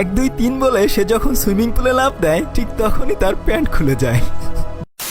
এক দুই তিন বলে সে যখন সুইমিং পুলে লাভ দেয়, ঠিক তখনই তার প্যান্ট খুলে যায়।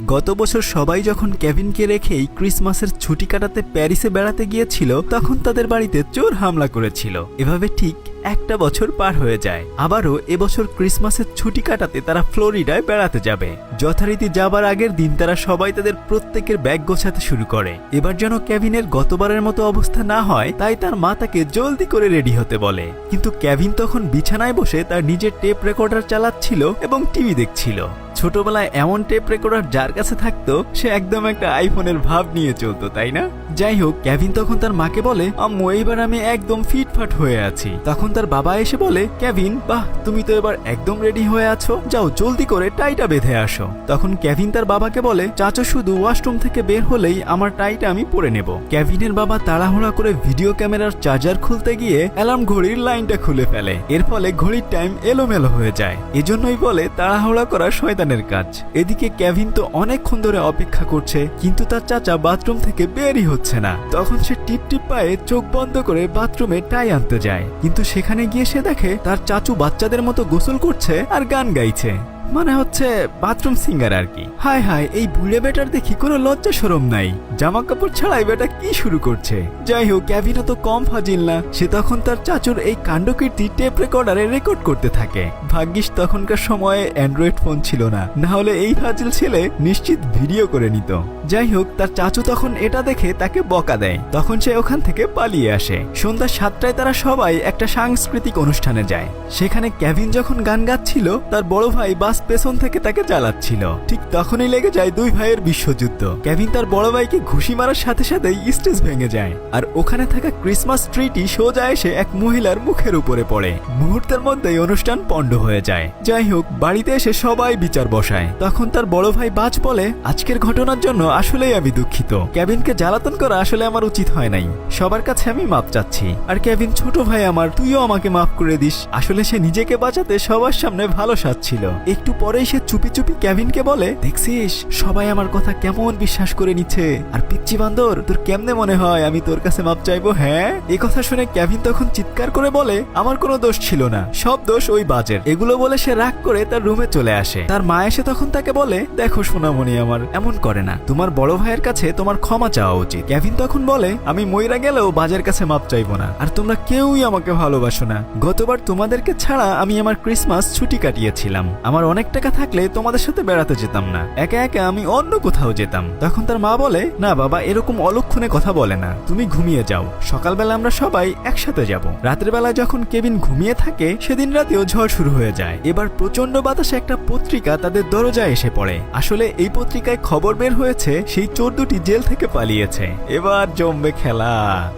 গত বছর সবাই যখন কেভিনকে রেখেই ক্রিসমাসের ছুটি কাটাতে প্যারিসে বেড়াতে গিয়েছিল, তখন তাদের বাড়িতে চোর হামলা করেছিল। এভাবে ঠিক একটা বছর পার হয়ে যায়। আবারও এবছর ক্রিসমাসের ছুটি কাটাতে তারা ফ্লোরিডায় বেড়াতে যাবে। যথারীতি যাবার আগের দিন তারা সবাই তাদের প্রত্যেকের ব্যাগ গোছাতে শুরু করে। এবার যেন কেভিনের গতবারের মতো অবস্থা না হয়, তাই তার মা তাকে জলদি করে রেডি হতে বলে। কিন্তু কেভিন তখন বিছানায় বসে তার নিজের টেপ রেকর্ডার চালাচ্ছিল এবং টিভি দেখছিল। ছোটবেলায় এমন টেপ রেকর্ডার যার কাছে থাকতো, সে একদম একটা আইফোনের ভাব নিয়ে চলতো, তাই না? যাই হোক ক্যাভিন তখন তার মাকে বলে, আম্মু, এইবার আমি একদম ফিটফাট হয়ে আছি। তখন তার বাবা এসে বলে ক্যাভিন বাহ, তুমি তো এবার একদম রেডি হয়ে আছো। যাও, জলদি করে টাইটা বেঁধে আসো। তখন ক্যাভিন তার বাবাকে বলে, চাচা, শুধু ওয়াশরুম থেকে বের হলেই আমার টাইটা আমি পরে নেব। ক্যাভিনের বাবা তাড়াহুড়া করে ভিডিও ক্যামেরার চার্জার খুলতে গিয়ে অ্যালার্ম ঘড়ির লাইনটা খুলে ফেলে। এর ফলে ঘড়ির টাইম এলোমেলো হয়ে যায়। এজন্যই বলে, তাড়াহুড়া করা শয়তানের কাজ। এদিকে ক্যাভিন তো অনেকক্ষণ ধরে অপেক্ষা করছে, কিন্তু তার চাচা বাথরুম থেকে বেরই হচ্ছে না। তখন সে টিপ টিপ পায়ে চোখ বন্ধ করে বাথরুমে টাই আনতে যায়। কিন্তু সেখানে গিয়ে সে দেখে তার চাচু বাচ্চাদের মতো গোসল করছে আর গান গাইছে। মানে হচ্ছে বাথরুম সিঙ্গার আর কি হায় হায়, এই বুড়ে বেটার দেখি কোনো লজ্জা সরম নাই। জামা কাপড় ছাড়াই বেটা কি শুরু করছে? যাই হোক ক্যাভিনও তো কম ফাজিল না। সে তখন তার চাচুর এই কাণ্ডকীর্তি টেপ রেকর্ডারে রেকর্ড করতে থাকে। ভাগ্যিস তখনকার সময়ে অ্যান্ড্রয়েড ফোন ছিল না। না হলে এই ফাজিল ছেলে নিশ্চিত ভিডিও করে নিত। যাই হোক, তার চাচু তখন এটা দেখে তাকে বকা দেয়। তখন সে ওখান থেকে পালিয়ে আসে। সন্ধ্যা সাতটায় তারা সবাই একটা সাংস্কৃতিক অনুষ্ঠানে যায়। সেখানে ক্যাভিন যখন গান গাচ্ছিল, তার বড় ভাই বাস পেছন থেকে তাকে চালাচ্ছিল ঠিক তখনই লেগে যায় দুই ভাইয়ের বিশ্বযুদ্ধ। ক্যাভিন তার বড় ভাইকে ঘুষি মারার সাথে সাথেই স্টেজ ভেঙে যায়। আর ওখানে থাকা ক্রিসমাস ট্রিটি সোজা এসে এক মহিলার মুখের উপরে পড়ে। মুহূর্তের মধ্যেই অনুষ্ঠান পণ্ড হয়ে যায়। যাই হোক, বাড়িতে এসে সবাই বিচার বসায়। তখন তার বড় ভাই বাজ বলে, আজকের ঘটনার জন্য আসলেই আমি দুঃখিত। ক্যাভিনকে জ্বালাতন করা আসলে আমার উচিত হয় নাই। সবার কাছে আমি মাপ চাচ্ছি। আর ক্যাভিন ছোট ভাই আমার, তুইও আমাকে মাফ করে দিস। আসলে সে নিজেকে বাঁচাতে সবার সামনে ভালো সাজছিল। একটু পরেই সে চুপি চুপি ক্যাভিনকে বলে, দেখছিস? সবাই আমার কথা কেমন বিশ্বাস করে নিচ্ছে। আর পিচ্চি বান্দর, তোর কেমনে মনে হয়? আমি তোর কাছে মাপ চাইব হ্যাঁ? এ কথা শুনে ক্যাভিন তখন চিৎকার করে বলে, আমার কোনো দোষ ছিল না। সব দোষ ওই বাজের। এগুলো বলে সে রাগ করে তার রুমে চলে আসে। তার মা এসে তখন তাকে বলে, দেখো সোনামণি আমার, এমন করে না। তোমার বড় ভাইয়ের কাছে তোমার ক্ষমা চাওয়া উচিত। ক্যাভিন তখন বলে, আমি ময়রা গেলেও বাজার কাছে মাপ চাইব না। আর তোমরা কেউই আমাকে ভালোবাসো না। গতবার তোমাদেরকে ছাড়া আমি আমার ক্রিসমাস ছুটি কাটিয়েছিলাম। আমার অনেক টাকা থাকলে তোমাদের সাথে বেড়াতে যেতাম না। একা একা আমি অন্য কোথাও যেতাম। তখন তার মা বলে, না বাবা, এরকম অলক্ষণে কথা বলে না। তুমি ঘুমিয়ে যাও। সকালবেলা আমরা সবাই একসাথে যাব। রাতের বেলা যখন কেবিন ঘুমিয়ে থাকে, সেদিন রাতেও ঝড় শুরু হয়ে যায়। এবার প্রচণ্ড বাতাসে একটা পত্রিকা তাদের দরজায় এসে পড়ে। আসলে এই পত্রিকায় খবর বের হয়েছে, সেই চোর দুটি জেল থেকে পালিয়েছে। এবার জমবে খেলা।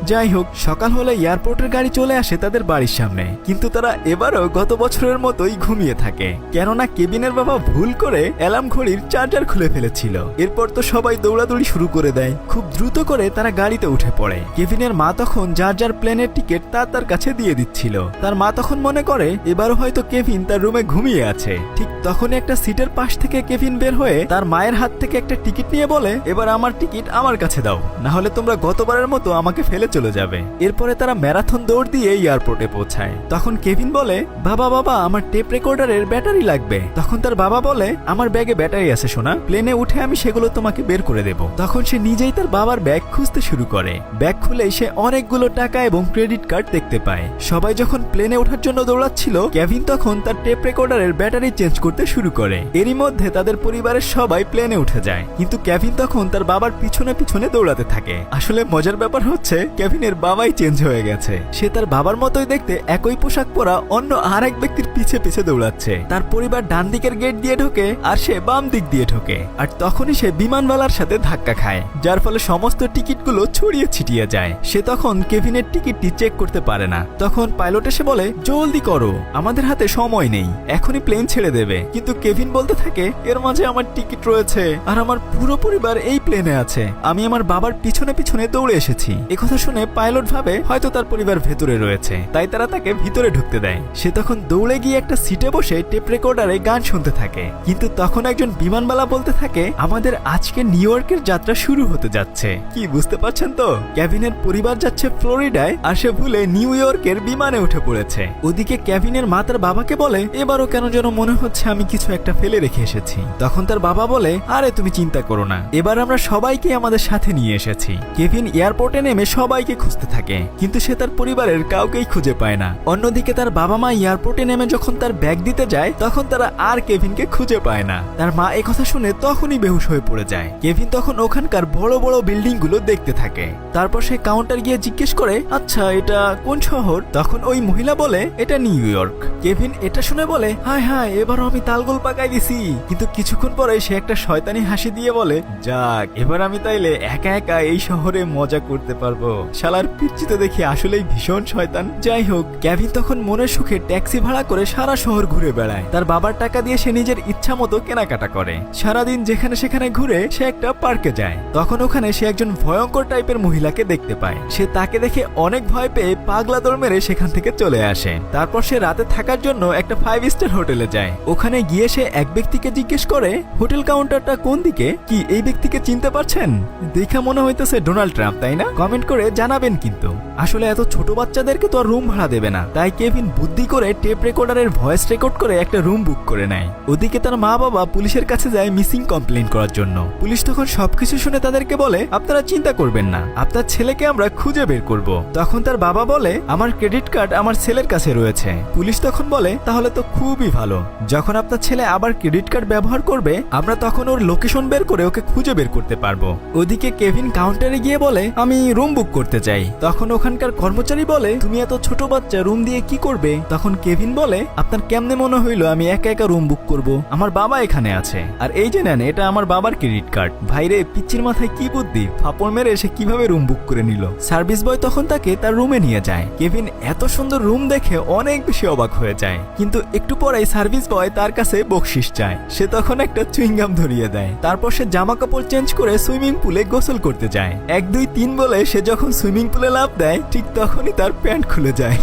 যাই হোক, সকাল হলে এয়ারপোর্টের গাড়ি চলে আসে তাদের বাড়ির সামনে। কিন্তু তারা এবারও গত বছরের মতোই ঘুমিয়ে থাকে। কেননা কেবিনের বাবা ভুল করে অ্যালার্ম ঘড়ির চার্জার খুলে ফেলেছিল। এরপর তো সবাই দৌড়াদৌড়ি শুরু করে দেয়। খুব দ্রুত করে তারা গাড়িতে উঠে পড়ে। কেভিনের মা তখন যার যার প্লেনের টিকিট তার তার কাছে দিয়ে দিচ্ছিল। তার মা তখন মনে করে, এবারও হয়তো কেভিন তার রুমে ঘুমিয়ে আছে। ঠিক তখনই একটা সিটের পাশ থেকে কেভিন বের হয়ে তার মায়ের হাত থেকে একটা টিকিট নিয়ে বলে, এবার আমার টিকিট আমার কাছে দাও। না হলে তোমরা গতবারের মতো আমাকে ফেলে চলে যাবে। এরপরে তারা ম্যারাথন দৌড় দিয়ে এয়ারপোর্টে পৌঁছায়। তখন কেভিন বলে, বাবা বাবা, আমার টেপ রেকর্ডারের ব্যাটারি লাগবে। তখন তার বাবা বলে, আমার ব্যাগে ব্যাটারি আছে সোনা, প্লেনে উঠে আমি সেগুলো তোমাকে বের করে দেব। তখন সে নিজেই তার বাবার ব্যাগ খুঁজতে শুরু করে। ব্যাগ খুলেই সে অনেকগুলো টাকা এবং ক্রেডিট কার্ড দেখতে পায়। সবাই যখন প্লেনে ওঠার জন্য দৌড়াচ্ছিল কেভিন তখন তার টেপ রেকর্ডারের ব্যাটারি চেঞ্জ করতে শুরু করে। এরই মধ্যে তাদের পরিবারের সবাই প্লেনে উঠে যায়, কিন্তু কেভিন তখন তার বাবার পিছনে পিছনে দৌড়াতে থাকে। আসলে মজার ব্যাপার হচ্ছে কেভিনের বাবাই চেঞ্জ হয়ে গেছে। সে তার বাবার মতোই দেখতে একই পোশাক পরা অন্য আর এক ব্যক্তির পিছে পিছে দৌড়াচ্ছে। তার পরিবার ডান দিকের গেট দিয়ে ঢোকে আর সে বাম দিক দিয়ে ঢোকে। আর তখনই সে বিমানবালার সাথে ধাক্কা খায়, যার ফলে সমস্ত টিকিটগুলো ছড়িয়ে ছিটিয়ে যায়। সে তখন কেভিনের টিকিটটি চেক করতে পারে না। তখন পাইলট এসে বলে, জলদি করো, আমাদের হাতে সময় নেই, এখনই প্লেন ছেড়ে দেবে। কিন্তু কেভিন বলতে থাকে, এর মাঝে আমার টিকিট রয়েছে, আর আমার পুরো পরিবার এই প্লেনে আছে। আমি আমার বাবার পিছনে পিছনে দৌড়ে এসেছি। একথা শুনে পাইলট ভাবে, হয়তো তার পরিবার ভেতরে রয়েছে। তাই তারা তাকে ভিতরে ঢুকতে দেয়। সে তখন দৌড়ে গিয়ে একটা সিটে বসে টেপ রেকর্ডারে গান গান শুনতে থাকে। কিন্তু তখন একজন বিমানবালা বলতে থাকে, আমাদের আজকে নিউ ইয়র্কের যাত্রা শুরু হতে যাচ্ছে। কি, বুঝতে পারছেন তো? ক্যাভিনের পরিবার যাচ্ছে ফ্লোরিডায় আর সে ভুলে নিউ ইয়র্কের বিমানে উঠে পড়েছে। ওদিকে ক্যাভিনের মা তার বাবাকে বলে, এবারও কেন যেন মনে হচ্ছে আমি কিছু একটা ফেলে রেখে এসেছি। তখন তার বাবা বলে, আরে, তুমি চিন্তা করো না। এবার আমরা সবাইকে আমাদের সাথে নিয়ে এসেছি। কেভিন এয়ারপোর্টে নেমে সবাইকে খুঁজতে থাকে, কিন্তু সে তার পরিবারের কাউকেই খুঁজে পায় না। অন্যদিকে তার বাবা মা এয়ারপোর্টে নেমে যখন তার ব্যাগ দিতে যায়, তখন তারা আর কেভিনকে খুঁজে পায় না। তার মা কথা শুনে তখনই বেহুশ হয়ে পড়ে যায়। কেভিন তখন ওখানকার বড় বড় বিল্ডিংগুলো দেখতে থাকে। তারপর সে কাউন্টার গিয়ে জিজ্ঞেস করে আচ্ছা এটা কোন শহর? তখন ওই মহিলা বলে, এটা নিউ ইয়র্ক। কেভিন এটা শুনে বলে, হায় হায়, এবারও আমি তালগোল পাকাই দিছি। কিন্তু কিছুক্ষণ পরে সে একটা শয়তানি হাসি দিয়ে বলে, যাক, এবার আমি তাইলে একা একা এই শহরে মজা করতে পারব। শালার পিচ্ছি তো দেখি আসলেই ভীষণ শয়তান। যাই হোক, কেভিন তখন মনের সুখে ট্যাক্সি ভাড়া করে সারা শহর ঘুরে বেড়ায়। তার বাবার টাকা দিয়ে সে নিজের ইচ্ছা মতো কেনাকাটা করে। সারাদিন যেখানে সেখানে ঘুরে সে একটা পার্কে যায়। তখন ওখানে সে একজন ভয়ঙ্কর টাইপের মহিলাকে দেখতে পায়। সে তাকে দেখে অনেক ভয় পেয়ে পাগলা দৌড় মেরে সেখান থেকে চলে আসে। তারপর সে রাতে থাকার জন্য একটা ফাইভ স্টার হোটেলে যায়। ওখানে গিয়ে সে এক ব্যক্তিকে জিজ্ঞেস করে, হোটেল কাউন্টারটা কোন দিকে? কি এই ব্যক্তিকে চিনতে পারছেন? দেখা মনে হইতেছে ডোনাল্ড ট্রাম্প, তাই না? কমেন্ট করে জানাবেন কিন্তু। আসলে এত ছোট বাচ্চাদেরকে তো আর রুম ভাড়া দেবে না। তাই কেভিন বুদ্ধি করে টেপ রেকর্ডারের ভয়েস রেকর্ড করে একটা রুম বুক করে নেয়। ওদিকে তার মা বাবা পুলিশের কাছে যায় মিসিং কমপ্লেন করার জন্য। পুলিশ তখন সবকিছু শুনে তাদেরকে বলে, আপনারা চিন্তা করবেন না, আপনার ছেলেকে আমরা খুঁজে বের করব। তখন তার বাবা বলে, আমার ক্রেডিট কার্ড আমার ছেলের কাছে রয়েছে। পুলিশ তখন বলে, তাহলে তো খুবই ভালো। যখন আপনার ছেলে আবার ক্রেডিট কার্ড ব্যবহার করবে, আমরা তখন ওর লোকেশন বের করে ওকে খুঁজে বের করতে পারব। ওদিকে কেভিন কাউন্টারে গিয়ে বলে, আমি রুম বুক করতে চাই। তখন ওখানকার কর্মচারী বলে, তুমি এত ছোট বাচ্চা, রুম দিয়ে কি করবে? তখন কেভিন বলে, আপনার কেমনে মনে হইল আমি একা একা রুম বুক করব। আমার বাবা এখানে আছে। আর এই যে নেন, এটা আমার বাবার ক্রেডিট কার্ড ভাইরে, পিচ্চির মাথায় কি বুদ্ধি? ফাপড় মেরে সে কীভাবে রুম বুক করে নিল? সার্ভিস বয় তখন তাকে তার রুমে নিয়ে যায়। কেভিন এত সুন্দর রুম দেখে অনেক বেশি অবাক হয়ে যায়। কিন্তু একটু পরেই সার্ভিস বয় তার কাছে বকশিস চায়। সে তখন একটা চুইংগাম ধরিয়ে দেয়। তারপর সে জামা কাপড় চেঞ্জ করে সুইমিং পুলে গোসল করতে যায়। এক, দুই, তিন বলে সে যখন সুইমিং পুলে লাভ দেয়, ঠিক তখনই তার প্যান্ট খুলে যায়।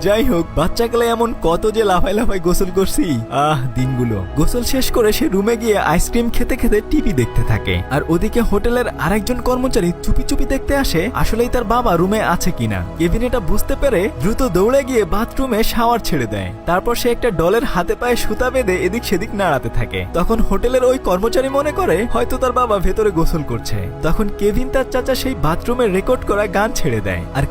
যাই হোক বাচ্চাকালে এমন কত যে লাফাই লাফাই গোসল করছি। আহ, দিনগুলো। গোসল শেষ করে সে রুমে গিয়ে আইসক্রিম খেতে খেতে টিভি দেখতে থাকে। আর ওদিকে হোটেলের আরেকজন কর্মচারী চুপি চুপি দেখতে আসে, আসলেই তার বাবা রুমে আছে কিনা। কেভিন এটা বুঝতে পেরে দ্রুত দৌড়ে গিয়ে বাথরুমে শাওয়ার ছেড়ে দেয়। তারপর সে একটা ডলের হাতে পায়ে সুতা বেঁধে এদিক সেদিক নাড়াতে থাকে। তখন হোটেলের ওই কর্মচারী মনে করে, হয়তো তার বাবা ভেতরে গোসল করছে। তখন কেভিন তার চাচা সেই বাথরুমে রেকর্ড করা গান ছেড়ে দেয়। আর